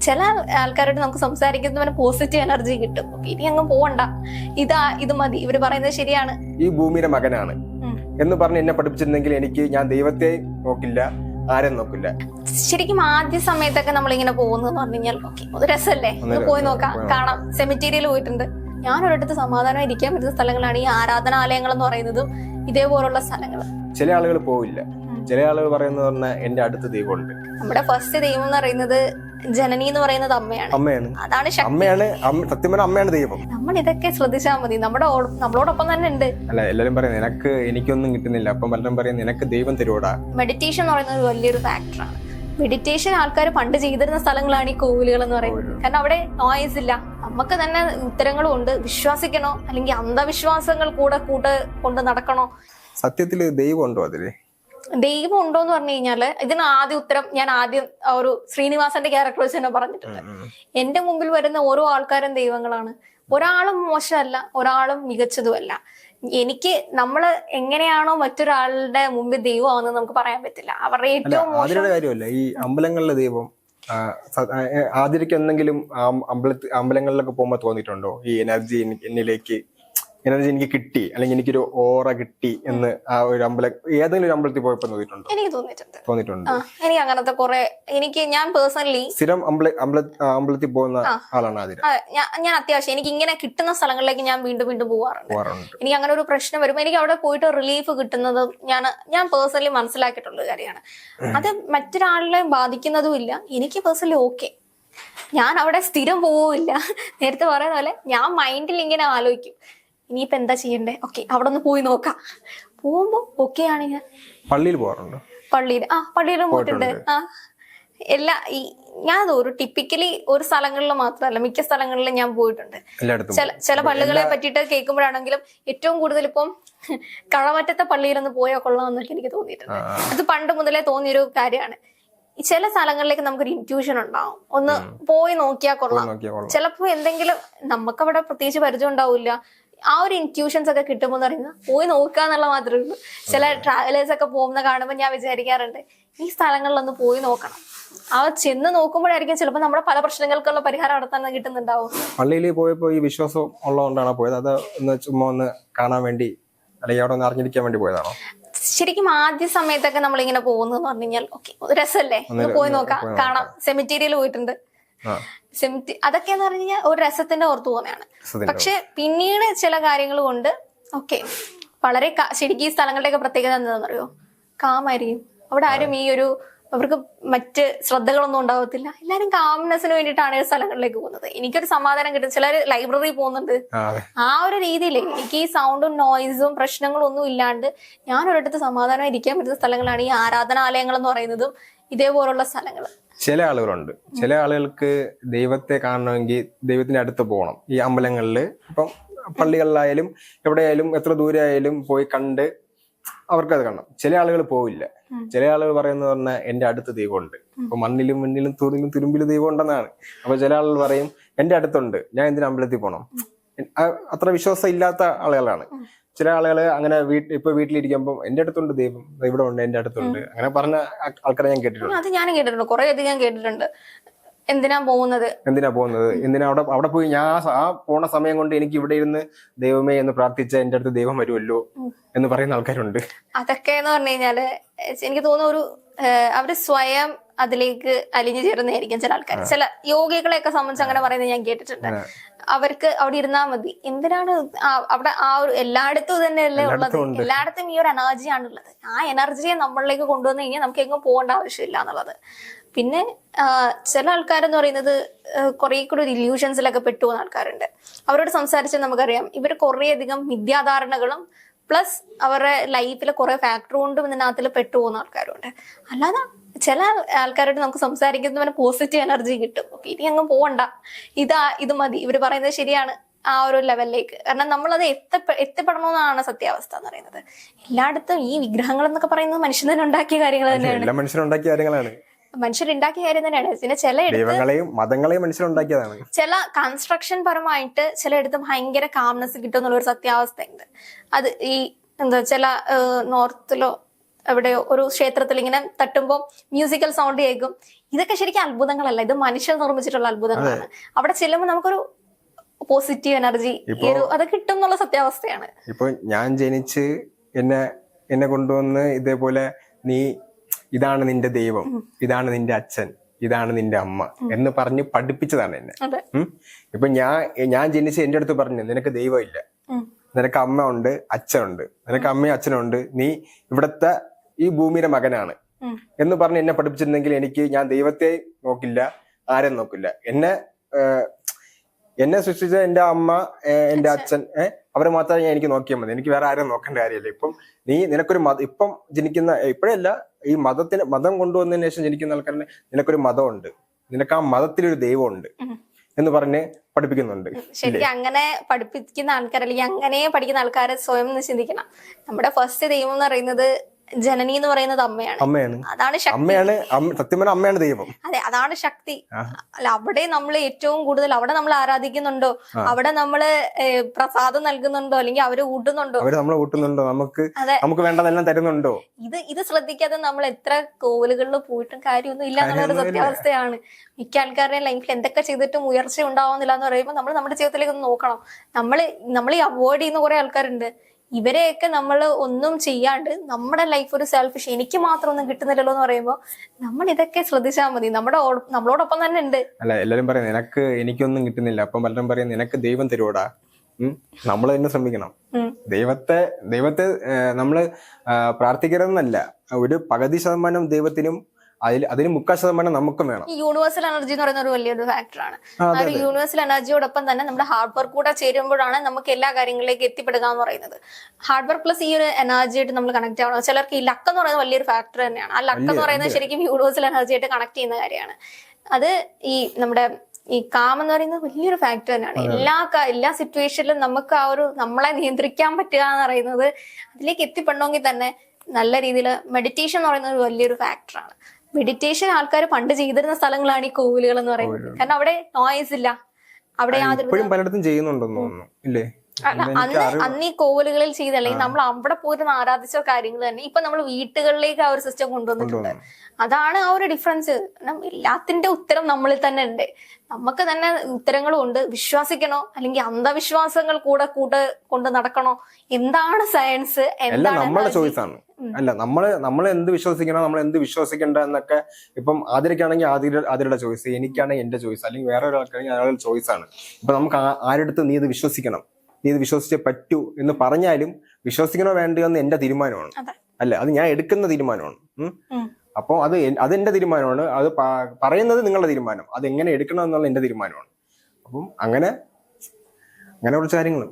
ചില ആൾക്കാരോട് നമുക്ക് സംസാരിക്കുന്നവന് പോസിറ്റീവ് എനർജി കിട്ടും. ഇനി അങ്ങ് പോവണ്ട. ഇതാ ഇത് മതി. ഇവർ പറയുന്നത് ശരിയാണ്. ഈ ഭൂമിയുടെ മകനാണ്. എന്ന് പറഞ്ഞ് എന്നെ പഠിപ്പിച്ചിരുന്നെങ്കിൽ എനിക്ക് ഞാൻ ദൈവത്തെ നോക്കില്ല ആരും നോക്കില്ല. ശരിക്കും ആദ്യ സമയത്തൊക്കെ നമ്മളിങ്ങനെ പോകുന്നു പറഞ്ഞു കഴിഞ്ഞാൽ ഓക്കെ ഒരു രസമല്ലേ? ഒന്ന് പോയി നോക്കാം. കാണാം. സെമിറ്റേരിയൽ പോയിട്ടുണ്ട്. ഞാൻ ഒരിടത്ത് സമാധാനം ഇരിക്കാൻ പറ്റുന്ന സ്ഥലങ്ങളാണ് ഈ ആരാധനാലയങ്ങൾ എന്ന് പറയുന്നതും ഇതേപോലുള്ള സ്ഥലങ്ങൾ. ചില ആളുകൾ പോവില്ല. ചില ആളുകൾ പറയുന്നത് പറഞ്ഞാൽ എന്റെ അടുത്ത ദൈവമുണ്ട്. നമ്മുടെ ഫസ്റ്റ് ദൈവം എന്ന് പറയുന്നത് ജനനി എന്ന് പറയുന്നത് അമ്മയാണ്. അമ്മയാണ്. അതാണ് ശക്തി. അമ്മയാണ് അമ്മ- സത്യം പറഞ്ഞാൽ അമ്മയാണ് ദൈവം. നമ്മൾ ഇതൊക്കെ ശ്രദ്ധിച്ചാൽ മതി. നമ്മുടെ ഓ- നമ്മളോടൊപ്പം തന്നെ ഉണ്ട്. അല്ല എല്ലാരും പറയും നിനക്ക് എനിക്കൊന്നും കിട്ടുന്നില്ല. അപ്പം പലരും പറയും നിനക്ക് ദൈവം തരുവോടാ? മെഡിറ്റേഷൻ എന്ന് പറയുന്നത് ഒരു വലിയൊരു ഫാക്ടറാണ് മെഡിറ്റേഷൻ ആൾക്കാർ പണ്ട് ചെയ്തിരുന്ന സ്ഥലങ്ങളാണ് ഈ കോവിലുകൾ എന്ന് പറയുന്നത്. കാരണം അവിടെ നോയ്സ് ഇല്ല. നമുക്ക് തന്നെ ഉത്തരങ്ങളും ഉണ്ട്. വിശ്വസിക്കണോ? അല്ലെങ്കിൽ അന്ധവിശ്വാസങ്ങൾ കൂടെ കൂട്ട് കൊണ്ട് നടക്കണോ? സത്യത്തിൽ ദൈവം ഉണ്ടോ അതിൽ? ദൈവം ഉണ്ടോ എന്ന് പറഞ്ഞു കഴിഞ്ഞാൽ ഇതിന് ആദ്യ ഉത്തരം ഞാൻ ആദ്യം ഒരു ശ്രീനിവാസന്റെ ക്യാരക്ടർ വെച്ച് തന്നെ പറഞ്ഞിട്ടുണ്ട്. എന്റെ മുമ്പിൽ വരുന്ന ഓരോ ആൾക്കാരും ദൈവങ്ങളാണ്. ഒരാളും മോശമല്ല ഒരാളും മികച്ചതുമല്ല. എനിക്ക് നമ്മൾ എങ്ങനെയാണോ മറ്റൊരാളുടെ മുമ്പിൽ ദൈവമാണെന്ന് നമുക്ക് പറയാൻ പറ്റില്ല. അവരുടെ ഏറ്റവും കാര്യമല്ല ഈ അമ്പലങ്ങളിലെ ദൈവം ആദ്യം ആതിരയ്ക്ക് എന്തെങ്കിലും അമ്പലത്തിൽ അമ്പലങ്ങളിലൊക്കെ പോകുമ്പോൾ തോന്നിയിട്ടുണ്ടോ? ഈ എനർജി എന്നിലേക്ക് എനർജി എനിക്ക് കിട്ടി അല്ലെങ്കിൽ എനിക്കൊരു ഓറ കിട്ടി എന്ന് ആ ഒരു അമ്പലം ഏതെങ്കിലും ഒരു അമ്പലത്തിൽ പോയപ്പോ തോന്നിയിട്ടുണ്ടോ? എനിക്ക് തോന്നിയിട്ടുണ്ട്. തോന്നിയിട്ടുണ്ട്. എനിക്ക് അങ്ങനത്തെ കുറെ എനിക്ക് ഞാൻ പേഴ്സണലി സ്ഥിരം അമ്പല അമ്പല അമ്പലത്തിൽ പോകുന്ന ആളാണ് ഞാൻ അത്യാവശ്യം എനിക്ക് ഇങ്ങനെ കിട്ടുന്ന സ്ഥലങ്ങളിലേക്ക് ഞാൻ വീണ്ടും വീണ്ടും പോവാറുണ്ട്. പോകാറുണ്ട് എനിക്ക് അങ്ങനെ ഒരു പ്രശ്നം വരുമ്പോൾ എനിക്ക് അവിടെ പോയിട്ട് റിലീഫ് കിട്ടുന്നത് ഞാൻ ഞാൻ പേഴ്സണലി മനസ്സിലാക്കിയിട്ടുള്ള കാര്യമാണ്. അത് മറ്റൊരാളിനെ ബാധിക്കുന്നതും ഇല്ല എനിക്ക് പേഴ്സണലി ഓക്കെ. ഞാൻ അവിടെ സ്ഥിരം പോവില്ല നേരത്തെ പറയുന്ന പോലെ ഞാൻ മൈൻഡിൽ ഇങ്ങനെ ആലോചിക്കും. ഇനിയിപ്പോ എന്താ ചെയ്യണ്ടേ? ഓക്കെ അവിടെ ഒന്ന് പോയി നോക്കാം. പോകുമ്പോ ഓക്കെ ആണ് ഞാൻ. പള്ളിയിൽ പോകാറുണ്ട്? പള്ളിയിൽ ആ പള്ളിയിലും പോയിട്ടുണ്ട്. ആ എല്ലാ ഈ ഞാൻ ഒരു ടിപ്പിക്കലി ഒരു സ്ഥലങ്ങളിൽ മാത്രമല്ല മിക്ക സ്ഥലങ്ങളിലും ഞാൻ പോയിട്ടുണ്ട്. ചില ചില പള്ളികളെ പറ്റിയിട്ട് കേൾക്കുമ്പോഴാണെങ്കിലും ഏറ്റവും കൂടുതൽ ഇപ്പം കളമറ്റത്തെ പള്ളിയിലൊന്ന് പോയാൽ കൊള്ളാമെന്നൊക്കെ എനിക്ക് തോന്നിയിട്ടുണ്ട്. അത് പണ്ട് മുതലേ തോന്നിയൊരു കാര്യമാണ്. ചില സ്ഥലങ്ങളിലേക്ക് നമുക്കൊരു ഇന്റ്യൂഷൻ ഉണ്ടാവും. ഒന്ന് പോയി നോക്കിയാൽ കൊള്ളാം. നോക്കിയാൽ കൊള്ളാം. ചിലപ്പോ എന്തെങ്കിലും നമുക്കവിടെ പ്രത്യേകിച്ച് പരിചയം ഉണ്ടാവില്ല. ആ ഒരു ഇൻക്യൂഷൻസ് ഒക്കെ കിട്ടുമ്പോൾ എന്ന് പറയുന്നത് പോയി നോക്കുക എന്നുള്ള മാത്രമേ ഉള്ളൂ. ചില ട്രാവലേഴ്സ് ഒക്കെ പോകുന്ന കാണുമ്പോൾ ഞാൻ വിചാരിക്കാറുണ്ട് ഈ സ്ഥലങ്ങളിലൊന്ന് പോയി നോക്കണം. അവ ചെന്ന് നോക്കുമ്പോഴായിരിക്കും ചിലപ്പോൾ നമ്മുടെ പല പ്രശ്നങ്ങൾക്കുള്ള പരിഹാരം അവിടെ തന്നെ കിട്ടുന്നുണ്ടാവും. പള്ളിയിൽ പോയപ്പോ ഈ വിശ്വാസം ഉള്ളതുകൊണ്ടാണ് പോയത്? അത് ഒന്ന് ചുമ്മാ ഒന്ന് കാണാൻ വേണ്ടി അല്ലെങ്കിൽ അവിടെ ഒന്ന് അറിഞ്ഞിരിക്കാൻ വേണ്ടി പോയതാണോ? ശരിക്കും ആദ്യ സമയത്തൊക്കെ നമ്മളിങ്ങനെ പോകുന്നു പറഞ്ഞു കഴിഞ്ഞാൽ ഓക്കെ ഒന്ന് പോയി നോക്കാം. കാണാം. സെമിറ്റേരിയൽ പോയിട്ടുണ്ട്. ആ സെമിറ്റി അതൊക്കെ എന്ന് പറഞ്ഞു കഴിഞ്ഞാൽ ഒരു രസത്തിന്റെ ഓർത്തു പോകുന്നതാണ്. പക്ഷെ പിന്നീട് ചില കാര്യങ്ങൾ കൊണ്ട് ഓക്കെ വളരെ ശരിക്കും ഈ സ്ഥലങ്ങളുടെയൊക്കെ പ്രത്യേകത എന്താണെന്നറിയോ? കാമായിരിക്കും അവിടെ ആരും ഈ ഒരു അവർക്ക് മറ്റ് ശ്രദ്ധകളൊന്നും ഉണ്ടാവത്തില്ല. എല്ലാരും കാംനെസ്സിന് വേണ്ടിയിട്ടാണ് സ്ഥലങ്ങളിലേക്ക് പോകുന്നത്. എനിക്കൊരു സമാധാനം കിട്ടും. ചിലർ ലൈബ്രറി പോകുന്നുണ്ട്. ആ ഒരു രീതിയിൽ എനിക്ക് ഈ സൗണ്ടും നോയിസും പ്രശ്നങ്ങളും ഒന്നും ഇല്ലാണ്ട് ഞാൻ ഒരിടത്ത് സമാധാനം ഇരിക്കാൻ പറ്റുന്ന സ്ഥലങ്ങളാണ് ഈ ആരാധനാലയങ്ങൾ എന്ന് പറയുന്നതും ഇതേപോലുള്ള സ്ഥലങ്ങൾ. ചില ആളുകളുണ്ട്. ചില ആളുകൾക്ക് ദൈവത്തെ കാണണമെങ്കിൽ ദൈവത്തിന്റെ അടുത്ത് പോകണം. ഈ അമ്പലങ്ങളിൽ ഇപ്പം പള്ളികളിലായാലും എവിടെയായാലും എത്ര ദൂരെ ആയാലും പോയി കണ്ട് അവർക്ക് അത് കാണണം. ചില ആളുകൾ പോവില്ല. ചില ആളുകൾ പറയുന്നത് പറഞ്ഞാൽ എന്റെ അടുത്ത് ദൈവമുണ്ട്. അപ്പൊ മണ്ണിലും മണ്ണിലും തൂണിലും തുരുമ്പിലും ദൈവം ഉണ്ടെന്നാണ് അപ്പൊ ചില ആളുകൾ പറയും എന്റെ അടുത്തുണ്ട്. ഞാൻ എന്തിനു അമ്പലത്തിൽ പോകണം അത്ര വിശ്വാസം ഇല്ലാത്ത ആളുകളാണ് ചില ആളുകൾ അങ്ങനെ വീട്ടിൽ ഇപ്പൊ വീട്ടിലിരിക്കുമ്പോൾ എന്റെ അടുത്തുണ്ട് ദൈവം. ഇവിടെ ഉണ്ട് എന്റെ അടുത്തുണ്ട്. അങ്ങനെ പറഞ്ഞ ആൾക്കാരെ ഞാൻ കേട്ടിട്ടുണ്ട്. അത് ഞാനും കേട്ടിട്ടുണ്ട്. കുറെ അധികം കേട്ടിട്ടുണ്ട്. എന്തിനാ പോകുന്നത്? എന്തിനാ പോകുന്നത്? എന്തിനാ അവിടെ അവിടെ പോയി ഞാൻ ആ പോണ സമയം കൊണ്ട് എനിക്ക് ഇവിടെ ഇരുന്ന് ദൈവമേ എന്ന് പ്രാർത്ഥിച്ച എന്റെ അടുത്ത് ദൈവം വരുമല്ലോ എന്ന് പറയുന്ന ആൾക്കാരുണ്ട്. അതൊക്കെ എന്ന് പറഞ്ഞു കഴിഞ്ഞാൽ എനിക്ക് തോന്നുന്നു ഒരു അവർ സ്വയം അതിലേക്ക് അലിഞ്ഞു ചേരുന്നതായിരിക്കും ചില ആൾക്കാർ ചില യോഗികളെയൊക്കെ സംബന്ധിച്ച് അങ്ങനെ പറയുന്നത് ഞാൻ കേട്ടിട്ടുണ്ട്. അവർക്ക് അവിടെ ഇരുന്നാ മതി. എന്തിനാണ് അവിടെ ആ ഒരു എല്ലായിടത്തും തന്നെ തന്നെയല്ലേ ഉള്ളത്? എല്ലായിടത്തും ഈ ഒരു എനർജിയാണ് ഉള്ളത് ആ എനർജിയെ നമ്മളിലേക്ക് കൊണ്ടുവന്നു കഴിഞ്ഞാൽ നമുക്ക് എങ്ങും പോകേണ്ട ആവശ്യമില്ല എന്നുള്ളത്. പിന്നെ ചില ആൾക്കാരെന്ന് പറയുന്നത് കുറെ കൂടെ ഒരു ഇല്യൂഷൻസിലൊക്കെ പെട്ടുപോകുന്ന ആൾക്കാരുണ്ട്. അവരോട് സംസാരിച്ചാൽ നമുക്കറിയാം. ഇവർ കുറേയധികം മിഥ്യാധാരണകളും പ്ലസ് അവരുടെ ലൈഫിലെ കുറെ ഫാക്ടർ കൊണ്ടും ഇതിനകത്തിൽ പെട്ടുപോകുന്ന ആൾക്കാരുണ്ട്. അല്ലാതെ ചില ആൾക്കാരോട് നമുക്ക് സംസാരിക്കുന്ന പോലെ പോസിറ്റീവ് എനർജി കിട്ടും. അപ്പൊ ഇനി അങ്ങ് പോവണ്ട. ഇതാ ഇത് മതി. ഇവർ പറയുന്നത് ശരിയാണ്. ആ ഒരു ലെവലിലേക്ക് കാരണം നമ്മളത് എത്തപ്പെ എത്തിപ്പെടണമെന്നാണ് സത്യാവസ്ഥ എന്ന് പറയുന്നത്. എല്ലായിടത്തും ഈ വിഗ്രഹങ്ങൾ എന്നൊക്കെ പറയുന്നത് മനുഷ്യൻ തന്നെ ഉണ്ടാക്കിയ കാര്യങ്ങൾ തന്നെയാണ്. എല്ലാ മനുഷ്യരുണ്ടാക്കിയ കാര്യങ്ങളാണ്. മനുഷ്യരുണ്ടാക്കിയ കാര്യം തന്നെയാണ്. പിന്നെ ചിലയിടത്ത് മതങ്ങളെയും മനുഷ്യരുണ്ടാക്കിയതാണ് ചില കൺസ്ട്രക്ഷൻ പരമായിട്ട് ചിലയിടത്ത് ഭയങ്കര കാംനെസ് കിട്ടും എന്നുള്ള ഒരു സത്യാവസ്ഥയുണ്ട്. അത് ഈ എന്താ ചില നോർത്തിലോ എവിടെയോ ഒരു ക്ഷേത്രത്തിൽ ഇങ്ങനെ തട്ടുമ്പോൾ മ്യൂസിക്കൽ സൗണ്ട് കേൾക്കും. ഇതൊക്കെ ശരിക്കും അത്ഭുതങ്ങളല്ല. ഇത് മനുഷ്യർ നിർമ്മിച്ചിട്ടുള്ള അത്ഭുതങ്ങളാണ്. അവിടെ ചെല്ലുമ്പോൾ നമുക്കൊരു പോസിറ്റീവ് എനർജി അത് കിട്ടും എന്നുള്ള സത്യാവസ്ഥയാണ്. ഇപ്പൊ ഞാൻ ജനിച്ച് എന്നെ എന്നെ കൊണ്ടുവന്ന് ഇതേപോലെ നീ ഇതാണ് നിന്റെ ദൈവം ഇതാണ് നിന്റെ അച്ഛൻ ഇതാണ് നിന്റെ അമ്മ എന്ന് പറഞ്ഞ് പഠിപ്പിച്ചതാണ് എന്നെ. ഇപ്പൊ ഞാൻ ഞാൻ ജനിച്ച് എന്റെ അടുത്ത് പറഞ്ഞു നിനക്ക് ദൈവം ഇല്ല. നിനക്ക് അമ്മ ഉണ്ട് അച്ഛനുണ്ട് നിനക്ക് അമ്മയും അച്ഛനുണ്ട് നീ ഇവിടത്തെ ഈ ഭൂമിയുടെ മകനാണ്. എന്ന് പറഞ്ഞ് എന്നെ പഠിപ്പിച്ചിരുന്നെങ്കിൽ എനിക്ക് ഞാൻ ദൈവത്തെ നോക്കില്ല ആരെയും നോക്കില്ല. എന്നെ എന്നെ സൃഷ്ടിച്ച എന്റെ അമ്മ എന്റെ അച്ഛൻ. അവരെ മാത്രമേ ഞാൻ എനിക്ക് നോക്കിയാൽ മതി. എനിക്ക് വേറെ ആരും നോക്കേണ്ട കാര്യമില്ല. ഇപ്പം നീ നിനക്കൊരു മത ഇപ്പം ജനിക്കുന്ന ഇപ്പോഴല്ല ഈ മതത്തിന് മതം കൊണ്ടുവന്നതിന് ശേഷം ജനിക്കുന്ന ആൾക്കാരനെ നിനക്കൊരു മതമുണ്ട്. നിനക്ക് ആ മതത്തിലൊരു ദൈവമുണ്ട്. എന്ന് പറഞ്ഞ് പഠിപ്പിക്കുന്നുണ്ട്. ശരിക്കും അങ്ങനെ പഠിപ്പിക്കുന്ന ആൾക്കാർ അല്ലെങ്കിൽ അങ്ങനെ പഠിക്കുന്ന ആൾക്കാരെ സ്വയം ചിന്തിക്കണം. നമ്മുടെ ഫസ്റ്റ് ദൈവം എന്ന് പറയുന്നത് ജനനി എന്ന് പറയുന്നത് അമ്മയാണ്. അമ്മയാണ്. അതാണ് അമ്മയാണ് അമ്മ- സത്യം പറഞ്ഞാൽ അമ്മയാണ് ദൈവം. അതെ അതാണ് ശക്തി. അല്ല അവിടെ നമ്മൾ ഏറ്റവും കൂടുതൽ അവിടെ നമ്മൾ ആരാധിക്കുന്നുണ്ടോ? അവിടെ നമ്മൾ പ്രസാദം നൽകുന്നുണ്ടോ? അല്ലെങ്കിൽ അവർ ഊട്ടുന്നുണ്ടോ? അവർ നമ്മളെ ഊട്ടുന്നുണ്ടോ? നമുക്ക്. നമുക്ക് വേണ്ടതെല്ലാം തരുന്നുണ്ടോ? ഇത് ഇത് ശ്രദ്ധിക്കാതെ നമ്മൾ എത്ര കോവിലുകളിൽ പോയിട്ടും കാര്യമൊന്നും ഇല്ല എന്നുള്ളൊരു സത്യാവസ്ഥയാണ്. മിക്ക ആൾക്കാരുടെ ലൈഫിൽ എന്തൊക്കെ ചെയ്തിട്ടും ഉയർച്ച ഉണ്ടാവുന്നില്ല എന്ന് പറയുമ്പോൾ നമ്മൾ നമ്മുടെ ജീവിതത്തിലേക്ക് ഒന്ന് നോക്കണം. നമ്മൾ നമ്മൾ ഈ അവോയ്ഡ് ചെയ്യുന്ന കുറെ ആൾക്കാരുണ്ട്. ഇവരെയൊക്കെ നമ്മൾ ഒന്നും ചെയ്യാണ്ട് നമ്മുടെ ലൈഫ് ഒരു സെൽഫിഷ് എനിക്ക് മാത്രം ഒന്നും കിട്ടുന്നില്ലല്ലോ എന്ന് പറയുമ്പോൾ നമ്മൾ ഇതൊക്കെ ശ്രദ്ധിച്ചാൽ മതി. നമ്മുടെ നമ്മളോടൊപ്പം തന്നെ ഉണ്ട്. അല്ല എല്ലാരും പറയും നിനക്ക് എനിക്കൊന്നും കിട്ടുന്നില്ല. അപ്പം പലരും പറയും നിനക്ക് ദൈവം തരുവോടാ? നമ്മൾ തന്നെ ശ്രമിക്കണം. ദൈവത്തെ ദൈവത്തെ നമ്മൾ പ്രാർത്ഥിക്കരുതെന്നല്ല. ഒരു പകുതി ശതമാനം ദൈവത്തിനും അതിൽ അതിന് മുക്കാൽ ശതമാനം നമുക്കും വേണം. ഈ യൂണിവേഴ്സൽ എനർജി എന്ന് പറയുന്ന ഒരു വലിയൊരു ഫാക്ടറാണ് ആ, ഒരു യൂണിവേഴ്സൽ എനർജിയോടൊപ്പം തന്നെ നമ്മുടെ ഹാർഡ് വർക്ക് കൂടെ ചേരുമ്പോഴാണ് നമുക്ക് എല്ലാ കാര്യങ്ങളിലേക്ക് എത്തിപ്പെടുക എന്ന് പറയുന്നത്. ഹാർഡ് വർക്ക് പ്ലസ് ഈ ഒരു എനർജി ആയിട്ട് നമ്മൾ കണക്ട് ആവണം ചിലർക്ക് ഈ ലക്ക് എന്ന് പറയുന്നത് വലിയൊരു ഫാക്ടർ തന്നെയാണ്. ആ ലക്ക് എന്ന് പറയുന്നത് ശരിക്കും യൂണിവേഴ്സൽ എനർജി ആയിട്ട് കണക്ട് ചെയ്യുന്ന കാര്യമാണ്. അത് ഈ നമ്മുടെ ഈ കാം എന്ന് പറയുന്നത് വലിയൊരു ഫാക്ടർ തന്നെയാണ്. എല്ലാ എല്ലാ സിറ്റുവേഷനിലും നമുക്ക് ആ ഒരു നമ്മളെ നിയന്ത്രിക്കാൻ പറ്റുക എന്ന് പറയുന്നത് അതിലേക്ക് എത്തിപ്പെടണമെങ്കിൽ തന്നെ നല്ല രീതിയിൽ മെഡിറ്റേഷൻ എന്ന് പറയുന്നത് ഒരു വലിയൊരു ഫാക്ടറാണ് മെഡിറ്റേഷൻ ആൾക്കാർ പണ്ട് ചെയ്തിരുന്ന സ്ഥലങ്ങളാണ് ഈ കോവിലുകൾ എന്ന് പറയുന്നത്. കാരണം അവിടെ നോയ്സ് ഇല്ല. അവിടെ യാതൊരു ഇപ്പോഴും പലയിടത്തും ചെയ്യുന്നുണ്ടെന്ന് തോന്നുന്നു. ഇല്ലേ? അന്ന് അന്ന് ഈ കോവിലുകളിൽ ചെയ്ത അല്ലെങ്കിൽ നമ്മൾ അവിടെ പോയിരുന്ന ആരാധിച്ച കാര്യങ്ങൾ തന്നെ ഇപ്പൊ നമ്മൾ വീട്ടുകളിലേക്ക് ആ ഒരു സിസ്റ്റം കൊണ്ടുവന്നിട്ടുണ്ട്. അതാണ് ആ ഒരു ഡിഫറൻസ് എല്ലാത്തിന്റെ ഉത്തരം നമ്മളിൽ തന്നെ ഉണ്ട്. നമുക്ക് തന്നെ ഉത്തരങ്ങളും ഉണ്ട്. വിശ്വസിക്കണോ? അല്ലെങ്കിൽ അന്ധവിശ്വാസങ്ങൾ കൂടെ കൂടെ കൊണ്ട് നടക്കണോ? എന്താണ് സയൻസ് എന്താണ് നമ്മുടെ ചോയ്സാണ് ആണ്. അല്ല നമ്മൾ നമ്മൾ എന്ത് വിശ്വസിക്കണം നമ്മൾ എന്ത് വിശ്വസിക്കേണ്ട എന്നൊക്കെ ഇപ്പം ആതിരക്കാണെങ്കിൽ ആതിര ആതിരയുടെ ചോയ്സ് എനിക്കാണെങ്കിൽ എന്റെ ചോയ്സ് അല്ലെങ്കിൽ വേറെ ഒരാൾക്കാണെങ്കിൽ അയാളുടെ ചോയ്സ് ആണ്. ഇപ്പൊ നമുക്ക് ആരുടെ അടുത്ത് നീ ഇത് വിശ്വസിക്കണം. നീ ഇത് വിശ്വസിച്ചേ പറ്റൂ എന്ന് പറഞ്ഞാലും വിശ്വസിക്കണോ വേണ്ടയോ എന്ന് എന്റെ തീരുമാനമാണ്. അല്ല അത് ഞാൻ എടുക്കുന്ന തീരുമാനമാണ്. അപ്പോൾ അത് എൻ- അത് എന്റെ തീരുമാനമാണ്. അത് പറയുന്നത് നിങ്ങളുടെ തീരുമാനം. അത് എങ്ങനെ എടുക്കണം എന്നുള്ള എന്റെ തീരുമാനമാണ്. അപ്പം അങ്ങനെ അങ്ങനെ കുറച്ച് കാര്യങ്ങൾ